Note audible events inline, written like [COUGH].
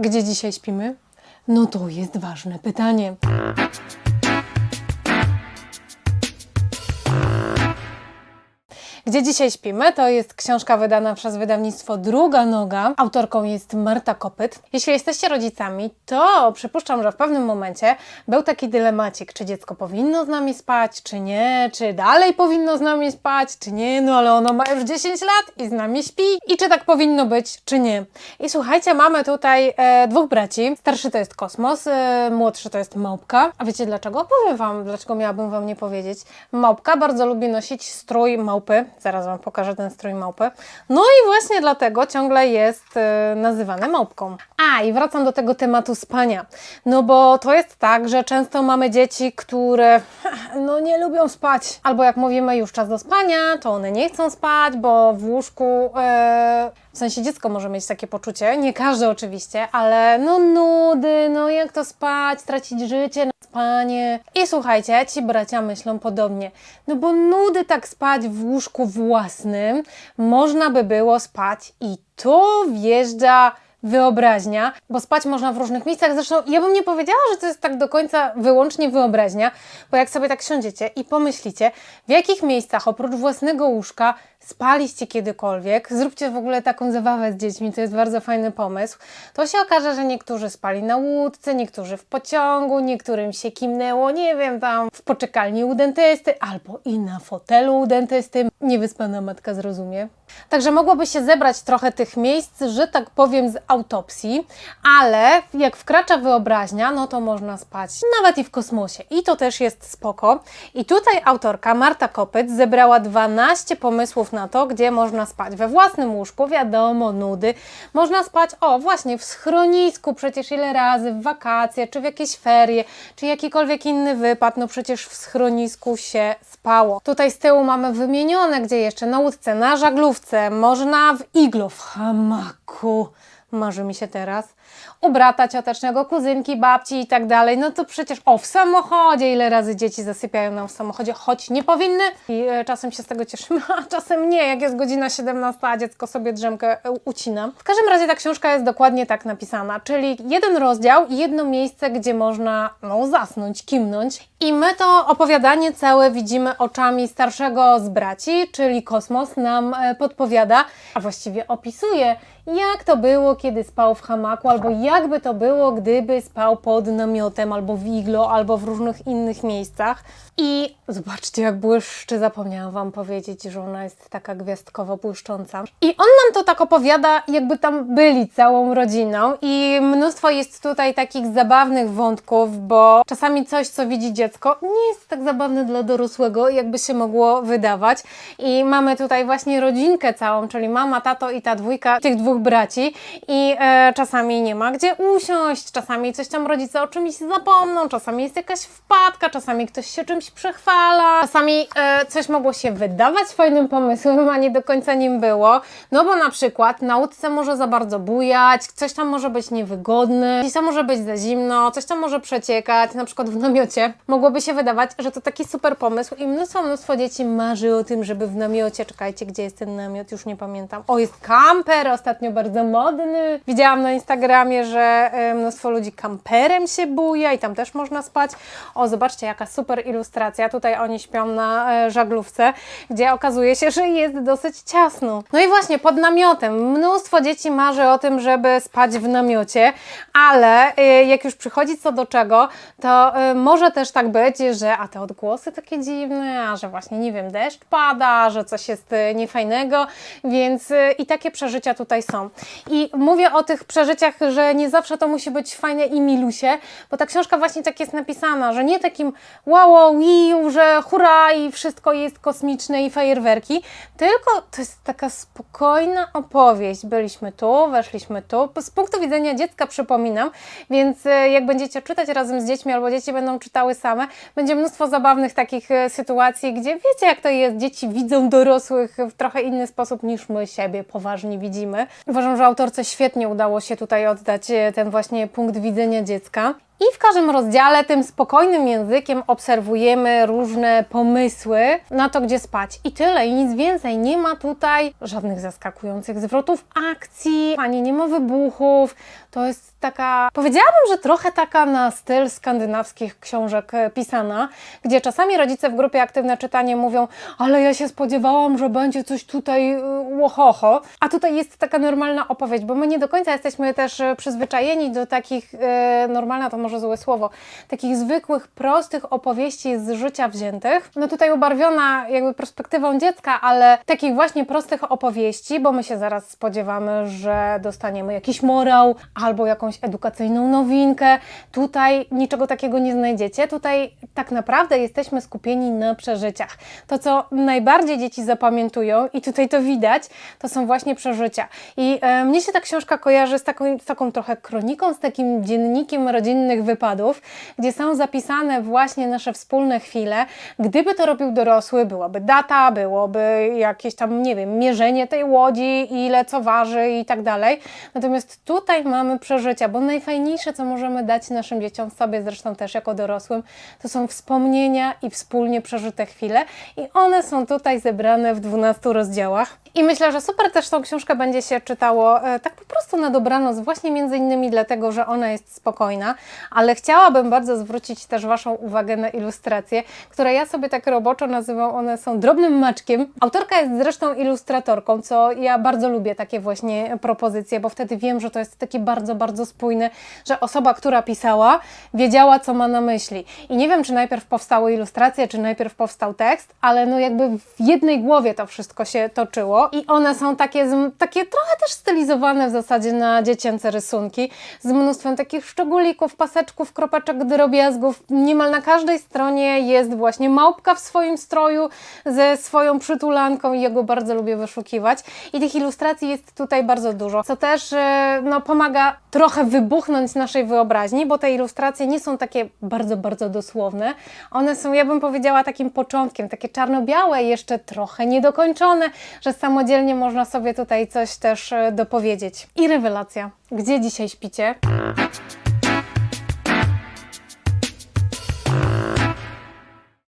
Gdzie dzisiaj śpimy? No to jest ważne pytanie. Gdzie dzisiaj śpimy? To jest książka wydana przez wydawnictwo Druga Noga. Autorką jest Marta Kopyt. Jeśli jesteście rodzicami, to przypuszczam, że w pewnym momencie był taki dylemacik, czy dziecko powinno z nami spać, czy nie, czy dalej powinno z nami spać, czy nie, no ale ono ma już 10 lat i z nami śpi i czy tak powinno być, czy nie. I słuchajcie, mamy tutaj e, dwóch braci. Starszy to jest Kosmos, e, młodszy to jest Małpka. A wiecie dlaczego? Powiem Wam, dlaczego miałabym Wam nie powiedzieć. Małpka bardzo lubi nosić strój małpy. Zaraz Wam pokażę ten strój małpy. No i właśnie dlatego ciągle jest e, nazywany małpką. A, i wracam do tego tematu spania. No bo to jest tak, że często mamy dzieci, które [LAUGHS] no nie lubią spać. Albo jak mówimy już czas do spania, to one nie chcą spać, bo w łóżku... E, w sensie dziecko może mieć takie poczucie, nie każdy oczywiście, ale no nudy, no jak to spać, stracić życie na spanie. I słuchajcie, ci bracia myślą podobnie. No bo nudy tak spać w łóżku własnym, można by było spać i tu wjeżdża wyobraźnia, bo spać można w różnych miejscach. Zresztą ja bym nie powiedziała, że to jest tak do końca wyłącznie wyobraźnia, bo jak sobie tak siądziecie i pomyślicie, w jakich miejscach oprócz własnego łóżka spaliście kiedykolwiek, zróbcie w ogóle taką zabawę z dziećmi, to jest bardzo fajny pomysł, to się okaże, że niektórzy spali na łódce, niektórzy w pociągu, niektórym się kimnęło, nie wiem, tam w poczekalni u dentysty, albo i na fotelu u dentysty. Niewyspana matka zrozumie. Także mogłoby się zebrać trochę tych miejsc, że tak powiem, z autopsji, ale jak wkracza wyobraźnia, no to można spać nawet i w kosmosie. I to też jest spoko. I tutaj autorka Marta Kopyt zebrała 12 pomysłów na to, gdzie można spać. We własnym łóżku, wiadomo, nudy. Można spać, o właśnie, w schronisku, przecież ile razy, w wakacje, czy w jakieś ferie, czy jakikolwiek inny wypad, no przecież w schronisku się spało. Tutaj z tyłu mamy wymienione, gdzie jeszcze na łódce, na żaglówce, można w iglo, w hamaku. Marzy mi się teraz. U brata ciotecznego, kuzynki, babci i tak dalej. No to przecież, o, w samochodzie, ile razy dzieci zasypiają nam w samochodzie, choć nie powinny. I e, czasem się z tego cieszymy, [LAUGHS] a czasem nie, jak jest godzina 17, a dziecko sobie drzemkę e, ucina. W każdym razie ta książka jest dokładnie tak napisana, czyli jeden rozdział i jedno miejsce, gdzie można, no, zasnąć, kimnąć. I my to opowiadanie całe widzimy oczami starszego z braci, czyli Kosmos nam e, podpowiada, a właściwie opisuje, jak to było, kiedy spał w hamaku, albo jakby to było, gdyby spał pod namiotem, albo w iglo, albo w różnych innych miejscach. I zobaczcie, jak błyszczy, zapomniałam Wam powiedzieć, że ona jest taka gwiazdkowo błyszcząca. I on nam to tak opowiada, jakby tam byli całą rodziną i mnóstwo jest tutaj takich zabawnych wątków, bo czasami coś, co widzi dziecko, nie jest tak zabawne dla dorosłego, jakby się mogło wydawać. I mamy tutaj właśnie rodzinkę całą, czyli mama, tato i ta dwójka tych dwóch braci i e, czasami nie ma gdzie usiąść, czasami coś tam rodzice o czymś zapomną, czasami jest jakaś wpadka, czasami ktoś się czymś przechwala, czasami e, coś mogło się wydawać fajnym pomysłem, a nie do końca nim było, no bo na przykład na łódce może za bardzo bujać, coś tam może być niewygodne, gdzieś tam może być za zimno, coś tam może przeciekać, na przykład w namiocie mogłoby się wydawać, że to taki super pomysł i mnóstwo, mnóstwo dzieci marzy o tym, żeby w namiocie, czekajcie, gdzie jest ten namiot, już nie pamiętam, o jest kamper, ostatnio bardzo modny, widziałam na Instagramie, że e, mnóstwo ludzi kamperem się buja i tam też można spać, o zobaczcie jaka super ilustracja, tutaj oni śpią na e, żaglówce, gdzie okazuje się, że jest dosyć ciasno. No i właśnie pod namiotem, mnóstwo dzieci marzy o tym, żeby spać w namiocie, ale e, jak już przychodzi co do czego, to może też tak być, że a te odgłosy takie dziwne, a że właśnie nie wiem, deszcz pada, że coś jest niefajnego, więc i takie przeżycia tutaj są. I mówię o tych przeżyciach, że nie zawsze to musi być fajne i milusie, bo ta książka właśnie tak jest napisana, że nie takim wow, wow że hurra i wszystko jest kosmiczne i fajerwerki, tylko to jest taka spokojna opowieść. Byliśmy tu, weszliśmy tu. Z punktu widzenia dziecka przypominam, więc e, jak będziecie czytać razem z dziećmi albo dzieci będą czytały same, będzie mnóstwo zabawnych takich e, sytuacji, gdzie wiecie jak to jest, dzieci widzą dorosłych w trochę inny sposób niż my siebie poważnie widzimy. Uważam, że autorce świetnie udało się tutaj oddać e, ten właśnie punkt widzenia dziecka. I w każdym rozdziale tym spokojnym językiem obserwujemy różne pomysły na to, gdzie spać. I tyle, i nic więcej. Nie ma tutaj żadnych zaskakujących zwrotów akcji, ani nie ma wybuchów. To jest taka, powiedziałabym, że trochę taka na styl skandynawskich książek e, pisana, gdzie czasami rodzice w grupie Aktywne Czytanie mówią, ale ja się spodziewałam, że będzie coś tutaj y, łohoho, a tutaj jest taka normalna opowieść, bo my nie do końca jesteśmy też e, przyzwyczajeni do takich, e, normalna to może złe słowo, takich zwykłych, prostych opowieści z życia wziętych. No tutaj ubarwiona jakby perspektywą dziecka, ale takich właśnie prostych opowieści, bo my się zaraz spodziewamy, że dostaniemy jakiś morał albo jakąś edukacyjną nowinkę. Tutaj niczego takiego nie znajdziecie. Tutaj tak naprawdę jesteśmy skupieni na przeżyciach. To, co najbardziej dzieci zapamiętują, i tutaj to widać, to są właśnie przeżycia. I e, mnie się ta książka kojarzy z taką, z taką trochę kroniką, z takim dziennikiem rodzinnych wypadów, gdzie są zapisane właśnie nasze wspólne chwile. Gdyby to robił dorosły, byłaby data, byłoby jakieś tam, nie wiem, mierzenie tej łodzi, ile co waży i tak dalej. Natomiast tutaj mamy przeżycia, bo najfajniejsze, co możemy dać naszym dzieciom, sobie zresztą też jako dorosłym, to są wspomnienia i wspólnie przeżyte chwile i one są tutaj zebrane w 12 rozdziałach. I myślę, że super też tą książkę będzie się czytało e, tak po prostu na dobranoc, właśnie między innymi dlatego, że ona jest spokojna, ale chciałabym bardzo zwrócić też Waszą uwagę na ilustracje, które ja sobie tak roboczo nazywam, one są drobnym maczkiem. Autorka jest zresztą ilustratorką, co ja bardzo lubię takie właśnie propozycje, bo wtedy wiem, że to jest taki bardzo, bardzo spójny, że osoba, która pisała, wiedziała, co ma na myśli. I nie wiem, czy najpierw powstały ilustracje, czy najpierw powstał tekst, ale no jakby w jednej głowie to wszystko się toczyło i one są takie, takie trochę też stylizowane w zasadzie na dziecięce rysunki, z mnóstwem takich szczególików, paseczków, kropeczek, drobiazgów. Niemal na każdej stronie jest właśnie małpka w swoim stroju ze swoją przytulanką i ja go bardzo lubię wyszukiwać. I tych ilustracji jest tutaj bardzo dużo, co też e, no, pomaga trochę wybuchnąć naszej wyobraźni, bo te ilustracje nie są takie bardzo, bardzo dosłowne. One są, ja bym powiedziała, takim początkiem, takie czarno-białe, jeszcze trochę niedokończone, że samodzielnie można sobie tutaj coś też e, dopowiedzieć. I rewelacja. Gdzie dzisiaj śpicie?